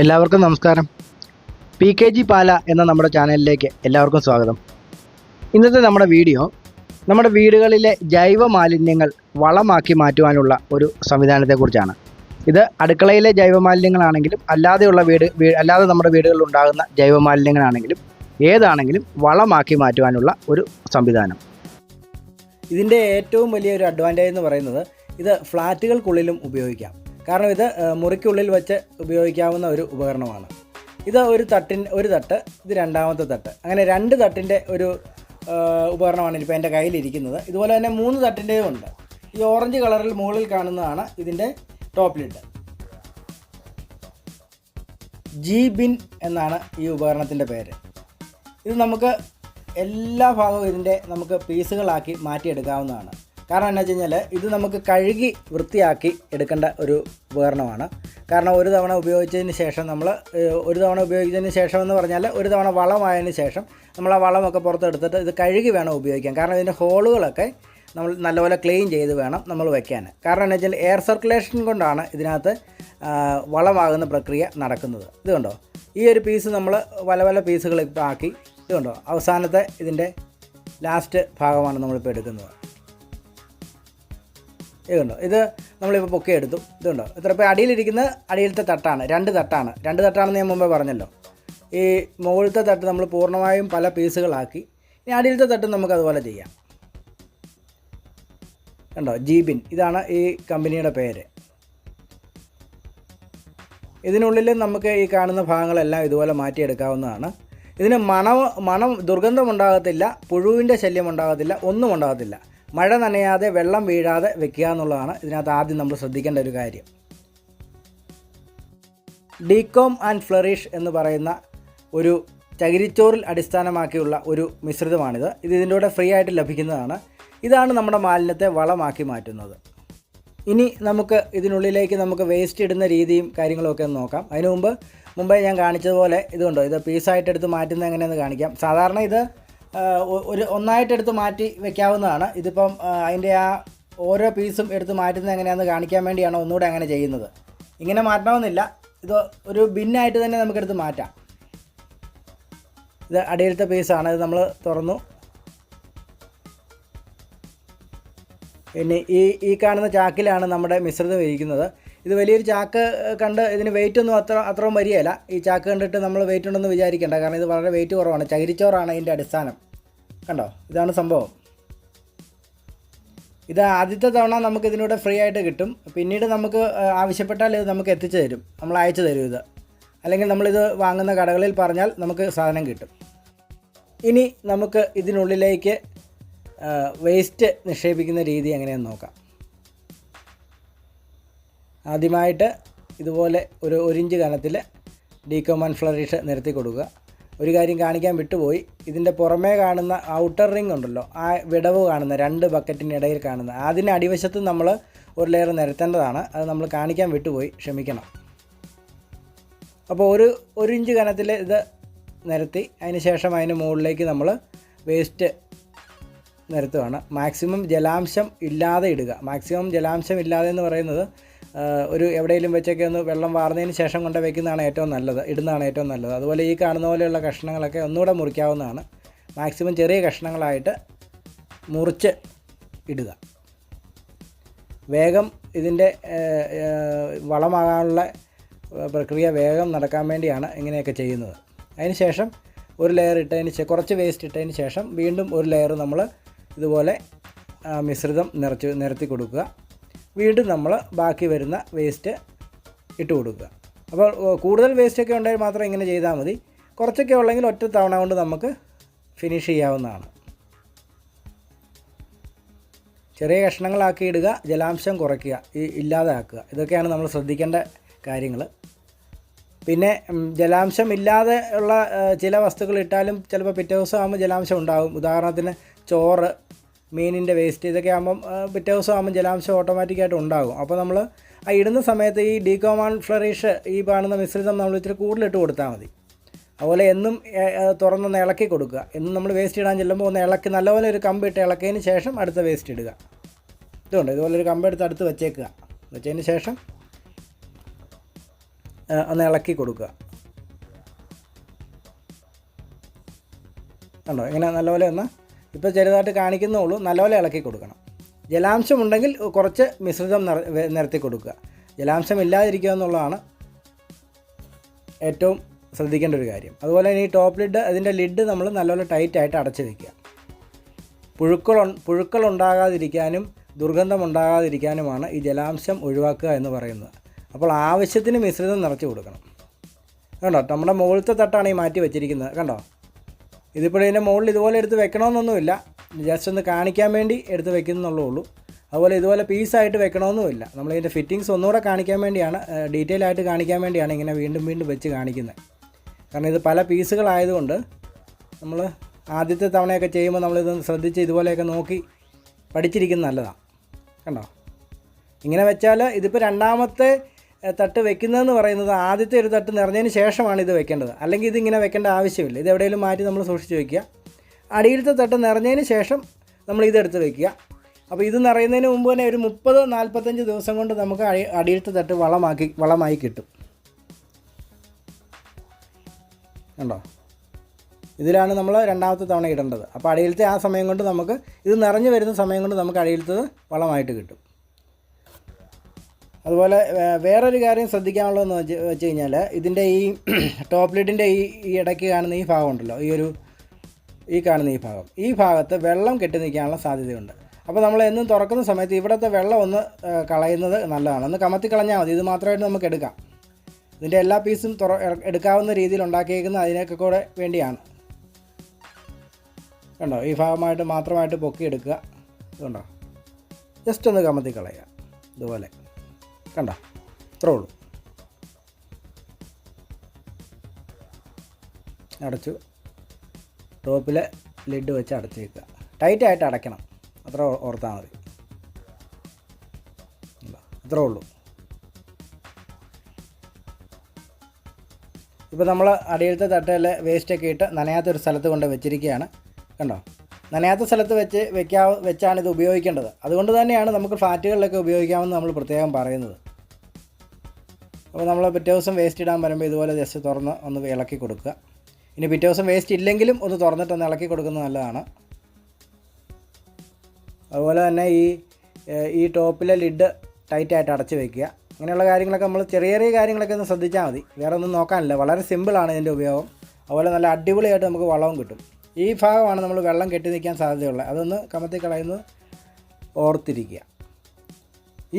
എല്ലാവർക്കും നമസ്കാരം. P K G പാല എന്ന നമ്മുടെ ചാനലിലേക്ക് എല്ലാവർക്കും സ്വാഗതം. ഇന്നത്തെ നമ്മുടെ വീഡിയോ നമ്മുടെ വീടുകളിലെ ജൈവ മാലിന്യങ്ങൾ വളമാക്കി മാറ്റുവാനുള്ള ഒരു സംവിധാനത്തെക്കുറിച്ചാണ്. ഇത് അടുക്കളയിലെ ജൈവ മാലിന്യങ്ങളാണെങ്കിലും അല്ലാതെയുള്ള വീട് അല്ലാതെ നമ്മുടെ വീടുകളിൽ ഉണ്ടാകുന്ന ജൈവ മാലിന്യങ്ങളാണെങ്കിലും ഏതാണെങ്കിലും വളമാക്കി മാറ്റുവാനുള്ള ഒരു സംവിധാനം. ഇതിന്റെ ഏറ്റവും വലിയൊരു അഡ്വാന്റേജ് എന്ന് പറയുന്നത് ഇത് ഫ്ലാറ്റുകൾക്കുള്ളിലും ഉപയോഗിക്കാം. കാരണം ഇത് മുറിക്കുള്ളിൽ വെച്ച് ഉപയോഗിക്കാവുന്ന ഒരു ഉപകരണമാണ്. ഇത് ഒരു തട്ടിൻ ഒരു തട്ട് ഇത് രണ്ടാമത്തെ തട്ട്. അങ്ങനെ രണ്ട് തട്ടിന്റെ ഒരു ഉപകരണമാണ് ഇപ്പോൾ എന്റെ കയ്യിലിരിക്കുന്നത്. ഇതുപോലെ തന്നെ മൂന്ന് തട്ടിന്റെയും ഉണ്ട്. ഈ ഓറഞ്ച് കളറിൽ മുകളിൽ കാണുന്നതാണ് ഇതിന്റെ ടോപ്പ് ലിഡ്. ജി ബിൻ എന്നാണ് ഈ ഉപകരണത്തിന്റെ പേര്. ഇത് നമുക്ക് എല്ലാ ഭാഗവും ഇതിന്റെ നമുക്ക് പീസുകളാക്കി മാറ്റിയെടുക്കാവുന്നതാണ്. കാരണം എന്നാ വെച്ച് കഴിഞ്ഞാൽ ഇത് നമുക്ക് കഴുകി വൃത്തിയാക്കി എടുക്കേണ്ട ഒരു ഉപകരണമാണ്. കാരണം ഒരു തവണ ഉപയോഗിച്ചതിന് ശേഷം നമ്മൾ ഒരു തവണ ഉപയോഗിച്ചതിന് ശേഷം എന്ന് പറഞ്ഞാൽ ഒരു തവണ വളമായതിന് ശേഷം നമ്മൾ ആ വളമൊക്കെ പുറത്തെടുത്തിട്ട് ഇത് കഴുകി വേണം ഉപയോഗിക്കാൻ. കാരണം ഇതിന്റെ ഹോളുകളൊക്കെ നമ്മൾ നല്ലപോലെ ക്ലീൻ ചെയ്ത് വേണം നമ്മൾ വെക്കാൻ കാരണം എന്ന് വെച്ചാൽ എയർ സർക്കുലേഷൻ കൊണ്ടാണ് ഇതിനകത്ത് വളമാകുന്ന പ്രക്രിയ നടക്കുന്നത്. ഇതുകൊണ്ടോ കണ്ടോ? ഈ ഒരു പീസ് നമ്മൾ പല പല പീസുകൾ ഇപ്പോൾ ആക്കി. ഇതുകൊണ്ടോ കണ്ടോ? അവസാനത്തെ ഇതിന്റെ ലാസ്റ്റ് ഭാഗമാണ് നമ്മളിപ്പോൾ എടുക്കുന്നത്. ഇത് കണ്ടോ? ഇത് നമ്മളിപ്പോൾ പൊക്കി എടുത്തു ഇത് കണ്ടോ? ഇത്ര ഇപ്പോൾ അടിയിലിരിക്കുന്ന അടിയിലത്തെ തട്ടാണ്. രണ്ട് തട്ടാണ്. രണ്ട് തട്ടാണെന്ന് ഞാൻ മുമ്പേ പറഞ്ഞല്ലോ. ഈ മുകളിലത്തെ തട്ട് നമ്മൾ പൂർണമായും പല പീസുകളാക്കി. ഇനി അടിയിലത്തെ തട്ട് നമുക്ക് അതുപോലെ ചെയ്യാം. കണ്ടോ? ജീബിൻ. ഇതാണ് ഈ കമ്പനിയുടെ പേര്. ഇതിനുള്ളിൽ നമുക്ക് ഈ കാണുന്ന ഭാഗങ്ങളെല്ലാം ഇതുപോലെ മാറ്റിയെടുക്കാവുന്നതാണ്. ഇതിന് മണം മണം ദുർഗന്ധം ഉണ്ടാകത്തില്ല പുഴുവിന്റെ ശല്യം ഉണ്ടാകത്തില്ല ഒന്നും ഉണ്ടാകത്തില്ല. മഴ നനയാതെ വെള്ളം വീഴാതെ വെക്കുക എന്നുള്ളതാണ് ഇതിനകത്ത് ആദ്യം നമ്മൾ ശ്രദ്ധിക്കേണ്ട ഒരു കാര്യം. ഡീകോം ആൻഡ് ഫ്ലറിഷ് എന്ന് പറയുന്ന ഒരു ചകിരിച്ചോറിൽ അടിസ്ഥാനമാക്കിയുള്ള ഒരു മിശ്രിതമാണിത്. ഇത് ഇതിന്റെ കൂടെ ഫ്രീ ആയിട്ട് ലഭിക്കുന്നതാണ്. ഇതാണ് നമ്മുടെ മാലിന്യത്തെ വളമാക്കി മാറ്റുന്നത്. ഇനി നമുക്ക് ഇതിനുള്ളിലേക്ക് നമുക്ക് വേസ്റ്റ് ഇടുന്ന രീതിയും കാര്യങ്ങളൊക്കെ ഒന്ന് നോക്കാം. അതിനു മുമ്പ് മുമ്പേ ഞാൻ കാണിച്ചതുപോലെ ഇതുണ്ടോ ഇത് പീസായിട്ട് എടുത്ത് മാറ്റുന്നത് എങ്ങനെയെന്ന് കാണിക്കാം. സാധാരണ ഇത് ഒരു ഒന്നായിട്ട് എടുത്ത് മാറ്റി വെക്കാവുന്നതാണ്. ഇതിപ്പം അതിന്റെ ആ ഓരോ പീസും എടുത്ത് മാറ്റുന്നത് എങ്ങനെയാണെന്ന് കാണിക്കാൻ വേണ്ടിയാണ് ഒന്നുകൂടെ അങ്ങനെ ചെയ്യുന്നത്. ഇങ്ങനെ മാറ്റണമെന്നില്ല. ഇത് ഒരു ബിന്നായിട്ട് തന്നെ നമുക്കെടുത്ത് മാറ്റാം. ഇത് അടിയിലത്തെ പീസാണ്. ഇത് നമ്മൾ തുറന്നു. പിന്നെ ഈ ഈ കാണുന്ന ചാക്കിലാണ് നമ്മുടെ മിശ്രിതം ഇരിക്കുന്നത്. ഇത് വലിയൊരു ചാക്ക് കണ്ട് ഇതിന് വെയിറ്റ് ഒന്നും അത്ര അത്രയും വരികയില്ല. ഈ ചാക്ക് കണ്ടിട്ട് നമ്മൾ വെയിറ്റ് ഉണ്ടെന്ന് വിചാരിക്കേണ്ട. കാരണം ഇത് വളരെ വെയിറ്റ് കുറവാണ്. ചകിരിച്ചോറാണ് ഇതിന്റെ അടിസ്ഥാനം. കണ്ടോ? ഇതാണ് സംഭവം. ഇത് ആദ്യത്തെ തവണ നമുക്ക് ഇതിലൂടെ ഫ്രീ ആയിട്ട് കിട്ടും. പിന്നീട് നമുക്ക് ആവശ്യപ്പെട്ടാൽ ഇത് നമുക്ക് എത്തിച്ചു തരും. നമ്മൾ അയച്ചു തരും ഇത്. അല്ലെങ്കിൽ നമ്മളിത് വാങ്ങുന്ന കടകളിൽ പറഞ്ഞാൽ നമുക്ക് സാധനം കിട്ടും. ഇനി നമുക്ക് ഇതിനുള്ളിലേക്ക് വേസ്റ്റ് നിക്ഷേപിക്കുന്ന രീതി എങ്ങനെയെന്ന് നോക്കാം. ആദ്യമായിട്ട് ഇതുപോലെ ഒരു ഒരു ഇഞ്ച് കനത്തിൽ ഡീകോമൻ ഫ്ലറിഷ് നിരത്തി കൊടുക്കുക. ഒരു കാര്യം കാണിക്കാൻ വിട്ടുപോയി. ഇതിന്റെ പുറമേ കാണുന്ന ഔട്ടർ റിംഗ് ഉണ്ടല്ലോ ആ വിടവ് കാണുന്ന രണ്ട് ബക്കറ്റിനിടയിൽ കാണുന്ന അതിന് അടിവശത്ത് നമ്മൾ ഒരു ലെയർ നിരത്തേണ്ടതാണ്. അത് നമ്മൾ കാണിക്കാൻ വിട്ടുപോയി. ക്ഷമിക്കണം. അപ്പോൾ ഒരു ഒരു ഇഞ്ച് കനത്തിൽ ഇത് നിരത്തി അതിന് ശേഷം അതിന് മുകളിലേക്ക് നമ്മൾ വേസ്റ്റ് നിരത്തുകയാണ് മാക്സിമം ജലാംശം ഇല്ലാതെ ഇടുക. മാക്സിമം ജലാംശം ഇല്ലാതെ എന്ന് പറയുന്നത് ഒരു എവിടെയെങ്കിലും വെച്ചൊക്കെ ഒന്ന് വെള്ളം വാർന്നതിന് ശേഷം കൊണ്ട് വെക്കുന്നതാണ് ഏറ്റവും നല്ലത് ഇടുന്നതാണ് ഏറ്റവും നല്ലത്. അതുപോലെ ഈ കാണുന്ന പോലെയുള്ള കഷ്ണങ്ങളൊക്കെ ഒന്നുകൂടെ മുറിക്കാവുന്നതാണ്. മാക്സിമം ചെറിയ കഷ്ണങ്ങളായിട്ട് മുറിച്ച് ഇടുക. വേഗം ഇതിന്റെ വളമാകാനുള്ള പ്രക്രിയ വേഗം നടക്കാൻ വേണ്ടിയാണ് ഇങ്ങനെയൊക്കെ ചെയ്യുന്നത്. അതിനുശേഷം ഒരു ലെയർ ഇട്ടതിന് ശേഷം കുറച്ച് വേസ്റ്റ് ഇട്ടതിന് ശേഷം വീണ്ടും ഒരു ലെയർ നമ്മൾ ഇതുപോലെ മിശ്രിതം നിറച്ച് നിരത്തി കൊടുക്കുക. വീണ്ടും നമ്മൾ ബാക്കി വരുന്ന വേസ്റ്റ് ഇട്ട് കൊടുക്കുക. അപ്പോൾ കൂടുതൽ വേസ്റ്റൊക്കെ ഉണ്ടെങ്കിൽ മാത്രം ഇങ്ങനെ ചെയ്താൽ മതി. കുറച്ചൊക്കെ ഉള്ളെങ്കിൽ ഒറ്റ തവണ കൊണ്ട് നമുക്ക് ഫിനിഷ് ചെയ്യാവുന്നതാണ്. ചെറിയ കഷ്ണങ്ങളാക്കി ഇടുക ജലാംശം കുറയ്ക്കുക ഈ ഇല്ലാതെ ആക്കുക ഇതൊക്കെയാണ് നമ്മൾ ശ്രദ്ധിക്കേണ്ട കാര്യങ്ങൾ പിന്നെ ജലാംശം ഇല്ലാതെ ഉള്ള ചില വസ്തുക്കൾ ഇട്ടാലും ചിലപ്പോൾ പിറ്റേ ദിവസം ആകുമ്പോൾ ജലാംശം ഉണ്ടാകും ഉദാഹരണത്തിന് ചോറ് മീനിന്റെ വേസ്റ്റ് ഇതൊക്കെ ആകുമ്പം പിറ്റേ ദിവസം ആകുമ്പോൾ ജലാംശം ഓട്ടോമാറ്റിക്കായിട്ട് ഉണ്ടാകും. അപ്പോൾ നമ്മൾ ആ ഇടുന്ന സമയത്ത് ഈ ഡീകോമാൻ ഫ്ലറിഷ് ഈ കാണുന്ന മിശ്രിതം നമ്മൾ ഇച്ചിരി കൂടുതലിട്ട് കൊടുത്താൽ മതി. അതുപോലെ എന്നും തുറന്നൊന്ന് ഇളക്കി കൊടുക്കുക. എന്നും നമ്മൾ വേസ്റ്റ് ഇടാൻ ചെല്ലുമ്പോൾ ഒന്ന് ഇളക്കി നല്ലപോലെ ഒരു കമ്പ് ഇട്ട് ഇളക്കിയതിന് ശേഷം അടുത്ത വേസ്റ്റ് ഇടുക. ഇതുകൊണ്ട് ഇതുപോലെ ഒരു കമ്പ് എടുത്ത് അടുത്ത് വെച്ചേക്കുക. വെച്ചതിന് ശേഷം ഒന്ന് ഇളക്കി കൊടുക്കുക. ഉണ്ടോ ഇങ്ങനെ നല്ലപോലെ ഒന്ന് ഇപ്പോൾ ചെറുതായിട്ട് കാണിക്കുന്നേ ഉള്ളൂ. നല്ലപോലെ ഇളക്കി കൊടുക്കണം. ജലാംശം ഉണ്ടെങ്കിൽ കുറച്ച് മിശ്രിതം നിറ നിരത്തി കൊടുക്കുക. ജലാംശം ഇല്ലാതിരിക്കുക എന്നുള്ളതാണ് ഏറ്റവും ശ്രദ്ധിക്കേണ്ട ഒരു കാര്യം. അതുപോലെ തന്നെ ഈ ടോപ്പ് ലിഡ് അതിന്റെ ലിഡ് നമ്മൾ നല്ലപോലെ ടൈറ്റായിട്ട് അടച്ചു വയ്ക്കുക പുഴുക്കൾ പുഴുക്കൾ ഉണ്ടാകാതിരിക്കാനും ദുർഗന്ധം ഉണ്ടാകാതിരിക്കാനുമാണ് ഈ ജലാംശം ഒഴിവാക്കുക എന്ന് പറയുന്നത്. അപ്പോൾ ആവശ്യത്തിന് മിശ്രിതം നിറച്ച് കൊടുക്കണം. കണ്ടോ? നമ്മുടെ മുകളിലത്തെ തട്ടാണ് ഈ മാറ്റി വെച്ചിരിക്കുന്നത്. കണ്ടോ? ഇതിപ്പോൾ ഇതിന്റെ മുകളിൽ ഇതുപോലെ എടുത്ത് വെക്കണമെന്നൊന്നുമില്ല. ജസ്റ്റ് ഒന്ന് കാണിക്കാൻ വേണ്ടി എടുത്ത് വെക്കുന്നുള്ളൂ അതുപോലെ ഇതുപോലെ പീസായിട്ട് വെക്കണമെന്നുമില്ല. നമ്മൾ ഇതിന്റെ ഫിറ്റിങ്സ് ഒന്നുകൂടെ കാണിക്കാൻ വേണ്ടിയാണ് ഡീറ്റെയിൽ ആയിട്ട് കാണിക്കാൻ വേണ്ടിയാണ് ഇങ്ങനെ വീണ്ടും വീണ്ടും വെച്ച് കാണിക്കുന്നത്. കാരണം ഇത് പല പീസുകളായതുകൊണ്ട് നമ്മൾ ആദ്യത്തെ തവണയൊക്കെ ചെയ്യുമ്പോൾ നമ്മളിത് ശ്രദ്ധിച്ച് ഇതുപോലെയൊക്കെ നോക്കി പഠിച്ചിരിക്കുന്നത് നല്ലതാണ്. കണ്ടോ? ഇങ്ങനെ വെച്ചാൽ ഇതിപ്പോൾ രണ്ടാമത്തെ തട്ട് വെക്കുന്നതെന്ന് പറയുന്നത് ആദ്യത്തെ ഒരു തട്ട് നിറഞ്ഞതിന് ശേഷമാണ് ഇത് വെക്കേണ്ടത്. അല്ലെങ്കിൽ ഇതിങ്ങനെ വെക്കേണ്ട ആവശ്യമില്ല. ഇത് എവിടെയെങ്കിലും മാറ്റി നമ്മൾ സൂക്ഷിച്ച് വെക്കുക. അടിയിലത്തെ തട്ട് നിറഞ്ഞതിന് ശേഷം നമ്മൾ ഇതെടുത്ത് വെക്കുക. അപ്പോൾ ഇത് നിറയുന്നതിന് മുമ്പ് തന്നെ ഒരു മുപ്പത് നാൽപ്പത്തഞ്ച് ദിവസം കൊണ്ട് നമുക്ക് അടി അടിയിലത്തെ തട്ട് വളമാക്കി വളമായി കിട്ടും. കണ്ടോ? ഇതിലാണ് നമ്മൾ രണ്ടാമത്തെ തവണ ഇടേണ്ടത്. അപ്പോൾ അടിയിലത്തെ ആ സമയം കൊണ്ട് നമുക്ക് ഇത് നിറഞ്ഞു വരുന്ന സമയം കൊണ്ട് നമുക്ക് അടിയിലത്തത് വളമായിട്ട് കിട്ടും. അതുപോലെ വേറൊരു കാര്യം ശ്രദ്ധിക്കാനുള്ളതെന്ന് വെച്ച് വെച്ച് കഴിഞ്ഞാൽ ഇതിന്റെ ഈ ടോപ്പ് ലിഡിന്റെ ഈ ഈ ഇടയ്ക്ക് കാണുന്ന ഈ ഭാഗം ഉണ്ടല്ലോ ഈ ഒരു ഈ കാണുന്ന ഈ ഭാഗം. ഈ ഭാഗത്ത് വെള്ളം കെട്ടി നിൽക്കാനുള്ള സാധ്യതയുണ്ട്. അപ്പോൾ നമ്മൾ എന്നും തുറക്കുന്ന സമയത്ത് ഇവിടുത്തെ വെള്ളം ഒന്ന് കളയുന്നത് നല്ലതാണ്. ഒന്ന് കമത്തി കളഞ്ഞാൽ മതി. ഇത് മാത്രമായിട്ട് നമുക്ക് എടുക്കാം. ഇതിന്റെ എല്ലാ പീസും തുറ എടുക്കാവുന്ന രീതിയിൽ ഉണ്ടാക്കിയേക്കുന്ന അതിനൊക്കെ കൂടെ വേണ്ടിയാണ്. കണ്ടോ? ഈ ഭാഗമായിട്ട് മാത്രമായിട്ട് പൊക്കി എടുക്കുക ഇതുണ്ടോ? ജസ്റ്റ് ഒന്ന് കമത്തി കളയുക. ഇതുപോലെ. കണ്ടോ. ഇത്രേ ഉള്ളൂ. അടച്ചു. ടോപ്പിലെ ലിഡ് വെച്ച് അടച്ചേക്കുക. ടൈറ്റായിട്ട് അടയ്ക്കണം. അത്ര ഓർത്താൽ മതി? ഇത്രേ ഉള്ളൂ. ഇപ്പോൾ നമ്മൾ അടിയിലത്തെ തട്ടയിൽ വേസ്റ്റൊക്കെ ഇട്ട് നനയാത്തൊരു സ്ഥലത്ത് കൊണ്ട് വെച്ചിരിക്കുകയാണ്. കണ്ടോ? നനയാത്ത സ്ഥലത്ത് വെച്ച് വെക്കാ വെച്ചാണ് ഇത് ഉപയോഗിക്കേണ്ടത്. അതുകൊണ്ട് തന്നെയാണ് നമുക്ക് ഫ്ലാറ്റുകളിലൊക്കെ ഉപയോഗിക്കാമെന്ന് നമ്മൾ പ്രത്യേകം പറയുന്നത്. അപ്പോൾ നമ്മൾ പിറ്റേ ദിവസം വേസ്റ്റ് ഇടാൻ വരുമ്പോൾ ഇതുപോലെ ജസ്റ്റ് തുറന്ന് ഒന്ന് ഇളക്കി കൊടുക്കുക. ഇനി പിറ്റേ ദിവസം വേസ്റ്റ് ഇല്ലെങ്കിലും ഒന്ന് തുറന്നിട്ടൊന്ന് ഇളക്കി കൊടുക്കുന്നത് നല്ലതാണ്. അതുപോലെ തന്നെ ഈ ഈ ടോപ്പിലെ ലിഡ് ടൈറ്റായിട്ട് അടച്ച് വയ്ക്കുക അങ്ങനെയുള്ള കാര്യങ്ങളൊക്കെ നമ്മൾ ചെറിയ ചെറിയ കാര്യങ്ങളൊക്കെ ഒന്ന് ശ്രദ്ധിച്ചാൽ മതി. വേറെ ഒന്നും നോക്കാനില്ല. വളരെ സിമ്പിളാണ് ഇതിന്റെ ഉപയോഗം. അതുപോലെ നല്ല അടിപൊളിയായിട്ട് നമുക്ക് വളവും കിട്ടും. ഈ ഭാഗമാണ് നമ്മൾ വെള്ളം കെട്ടി നിൽക്കാൻ സാധ്യതയുള്ളത്. അതൊന്ന് കമത്തി ഓർത്തിരിക്കുക.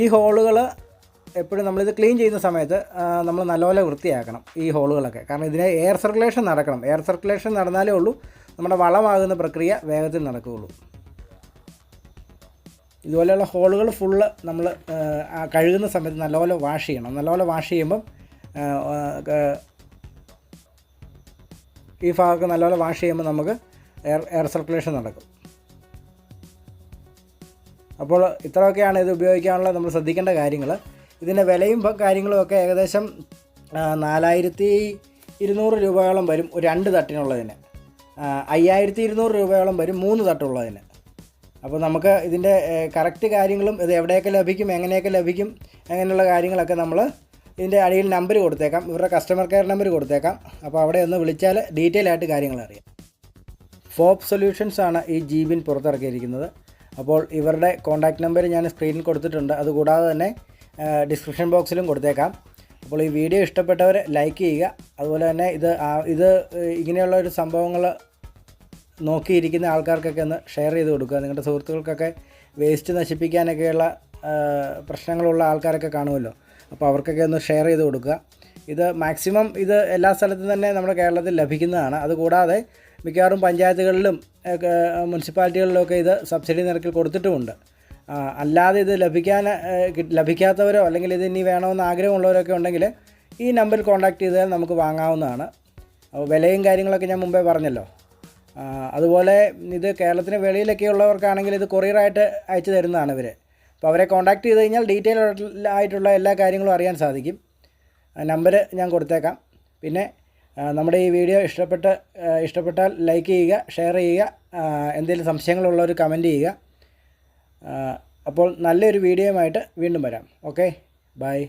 ഈ ഹോളുകൾ എപ്പോഴും നമ്മളിത് ക്ലീൻ ചെയ്യുന്ന സമയത്ത് നമ്മൾ നല്ലപോലെ വൃത്തിയാക്കണം ഈ ഹോളുകളൊക്കെ. കാരണം ഇതിനെ എയർ സർക്കുലേഷൻ നടക്കണം. എയർ സർക്കുലേഷൻ നടന്നാലേ ഉള്ളൂ നമ്മുടെ വളമാകുന്ന പ്രക്രിയ വേഗത്തിൽ നടക്കുകയുള്ളൂ. ഇതുപോലെയുള്ള ഹോളുകൾ ഫുള്ള് നമ്മൾ കഴുകുന്ന സമയത്ത് നല്ലപോലെ വാഷ് ചെയ്യണം. നല്ലപോലെ വാഷ് ചെയ്യുമ്പം ഈ ഭാഗമൊക്കെ നല്ലപോലെ വാഷ് ചെയ്യുമ്പോൾ നമുക്ക് എയർ എയർ സർക്കുലേഷൻ നടക്കും. അപ്പോൾ ഇത്രയൊക്കെയാണ് ഇത് ഉപയോഗിക്കാനുള്ള നമ്മൾ ശ്രദ്ധിക്കേണ്ട കാര്യങ്ങൾ ഇതിന്റെ വിലയും കാര്യങ്ങളും ഒക്കെ ഏകദേശം നാലായിരത്തി ഇരുന്നൂറ് രൂപയോളം വരും ഒരു രണ്ട് തട്ടിനുള്ളതിന്. അയ്യായിരത്തി ഇരുന്നൂറ് രൂപയോളം വരും മൂന്ന് തട്ടുള്ളതിന്. അപ്പോൾ നമുക്ക് ഇതിന്റെ കറക്റ്റ് കാര്യങ്ങളും ഇത് എവിടെയൊക്കെ ലഭിക്കും എങ്ങനെയൊക്കെ ലഭിക്കും അങ്ങനെയുള്ള കാര്യങ്ങളൊക്കെ നമ്മൾ ഇതിന്റെ അടിയിൽ നമ്പർ കൊടുത്തേക്കാം. ഇവരുടെ കസ്റ്റമർ കെയർ നമ്പർ കൊടുത്തേക്കാം. അപ്പോൾ അവിടെ ഒന്ന് വിളിച്ചാൽ ഡീറ്റെയിൽ ആയിട്ട് കാര്യങ്ങൾ അറിയാം. ഫോപ്പ് സൊല്യൂഷൻസ് ആണ് ഈ ജീബിൻ പുറത്തിറക്കിയിരിക്കുന്നത്. അപ്പോൾ ഇവരുടെ കോൺടാക്റ്റ് നമ്പർ ഞാൻ സ്ക്രീനിൽ കൊടുത്തിട്ടുണ്ട്. അതുകൂടാതെ തന്നെ ഡിസ്ക്രിപ്ഷൻ ബോക്സിലും കൊടുത്തേക്കാം. അപ്പോൾ ഈ വീഡിയോ ഇഷ്ടപ്പെട്ടവർ ലൈക്ക് ചെയ്യുക. അതുപോലെ തന്നെ ഇത് ഇത് ഇങ്ങനെയുള്ള ഒരു സംഭവങ്ങൾ നോക്കിയിരിക്കുന്ന ആൾക്കാർക്കൊക്കെ ഒന്ന് ഷെയർ ചെയ്ത് കൊടുക്കുക. നിങ്ങളുടെ സുഹൃത്തുക്കൾക്കൊക്കെ വേസ്റ്റ് നശിപ്പിക്കാനൊക്കെയുള്ള പ്രശ്നങ്ങളുള്ള ആൾക്കാരൊക്കെ കാണുമല്ലോ. അപ്പോൾ അവർക്കൊക്കെ ഒന്ന് ഷെയർ ചെയ്ത് കൊടുക്കുക. ഇത് മാക്സിമം ഇത് എല്ലാ സ്ഥലത്തും തന്നെ നമ്മുടെ കേരളത്തിൽ ലഭിക്കുന്നതാണ്. അതുകൂടാതെ മിക്കവാറും പഞ്ചായത്തുകളിലും മുനിസിപ്പാലിറ്റികളിലൊക്കെ ഇത് സബ്സിഡി നിരക്കിൽ കൊടുത്തിട്ടുമുണ്ട്. അല്ലാതെ ഇത് ലഭിക്കാൻ ലഭിക്കാത്തവരോ അല്ലെങ്കിൽ ഇത് ഇനി വേണമെന്ന് ആഗ്രഹമുള്ളവരൊക്കെ ഉണ്ടെങ്കിൽ ഈ നമ്പറിൽ കോൺടാക്ട് ചെയ്താൽ നമുക്ക് വാങ്ങാവുന്നതാണ്. വിലയും കാര്യങ്ങളൊക്കെ ഞാൻ മുമ്പേ പറഞ്ഞല്ലോ. അതുപോലെ ഇത് കേരളത്തിന് വെളിയിലൊക്കെ ഉള്ളവർക്കാണെങ്കിൽ ഇത് കൊറിയറായിട്ട് അയച്ചു തരുന്നതാണ് ഇവർ അപ്പോൾ അവരെ കോൺടാക്ട് ചെയ്ത് കഴിഞ്ഞാൽ ഡീറ്റെയിൽ ആയിട്ടുള്ള എല്ലാ കാര്യങ്ങളും അറിയാൻ സാധിക്കും. നമ്പർ ഞാൻ കൊടുത്തേക്കാം. പിന്നെ നമ്മുടെ ഈ വീഡിയോ ഇഷ്ടപ്പെട്ട ഇഷ്ടപ്പെട്ടാൽ ലൈക്ക് ചെയ്യുക ഷെയർ ചെയ്യുക എന്തെങ്കിലും സംശയങ്ങളുള്ളവർ കമന്റ് ചെയ്യുക. അപ്പോൾ നല്ലൊരു വീഡിയോയുമായിട്ട് വീണ്ടും വരാം. Okay bye